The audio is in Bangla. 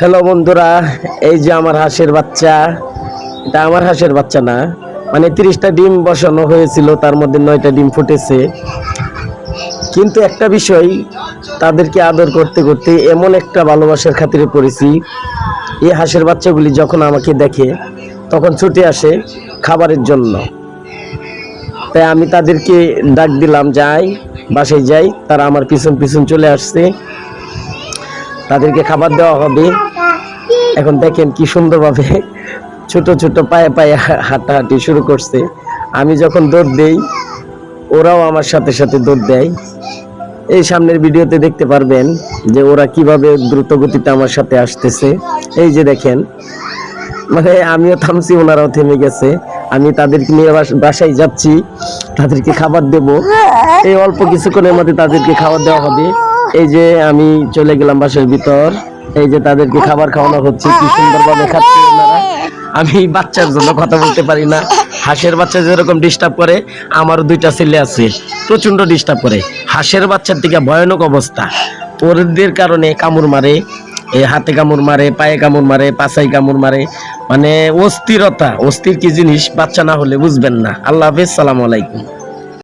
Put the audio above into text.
হ্যালো বন্ধুরা। এই যে আমার হাঁসের বাচ্চা, এটা আমার হাঁসের বাচ্চা না। মানে তিরিশটা ডিম বসানো হয়েছিল, তার মধ্যে নয়টা ডিম ফুটেছে। কিন্তু একটা বিষয়, তাদেরকে আদর করতে করতে এমন একটা ভালোবাসার খাতিরে পড়েছি, এই হাঁসের বাচ্চাগুলি যখন আমাকে দেখে, তখন ছুটে আসে খাবারের জন্য। তাই আমি তাদেরকে ডাক দিলাম, যাই, বাসায় যাই। তারা আমার পিছন পিছন চলে আসছে। তাদেরকে খাবার দেওয়া হবে। এখন দেখেন কি সুন্দরভাবে ছোট ছোট পায়ে পায়ে হাঁটাহাঁটি শুরু করছে। আমি যখন দৌড় দেই, ওরাও আমার সাথে সাথে দৌড় দেয়। এই সামনের ভিডিওতে দেখতে পারবেন যে ওরা কীভাবে দ্রুত গতিতে আমার সাথে আসতেছে। এই যে দেখেন মানে আমিও থামছি, ওনারাও থেমে গেছে। আমি তাদেরকে নিয়ে বাস- বাসায় যাচ্ছি, তাদেরকে খাবার দেব। এই অল্প কিছুক্ষণের মধ্যে তাদেরকে খাবার দেওয়া হবে। এই যে আমি চলে গেলাম বাসের ভিতর, এই যে তাদেরকে খাবার খাওয়ানো হচ্ছে, কি সুন্দরভাবে খাচ্ছে ওনারা। আমি বাচ্চার জন্য কথা বলতে পারি না। হাঁসের বাচ্চা যেরকম ডিস্টার্ব করে, আমারও দুইটা ছেলে আছে প্রচণ্ড ডিস্টার্ব করে। হাঁসের বাচ্চার দিকে ভয়ানক অবস্থা। ওদের কারণে কামড় মারে এই হাতে কামড় মারে, পায়ে কামড় মারে পাছাই কামড় মারে। মানে অস্থিরতা, অস্থির কি জিনিস, বাচ্চা না হলে বুঝবেন না। আল্লাহ হাফেজ, সালাম আলাইকুম।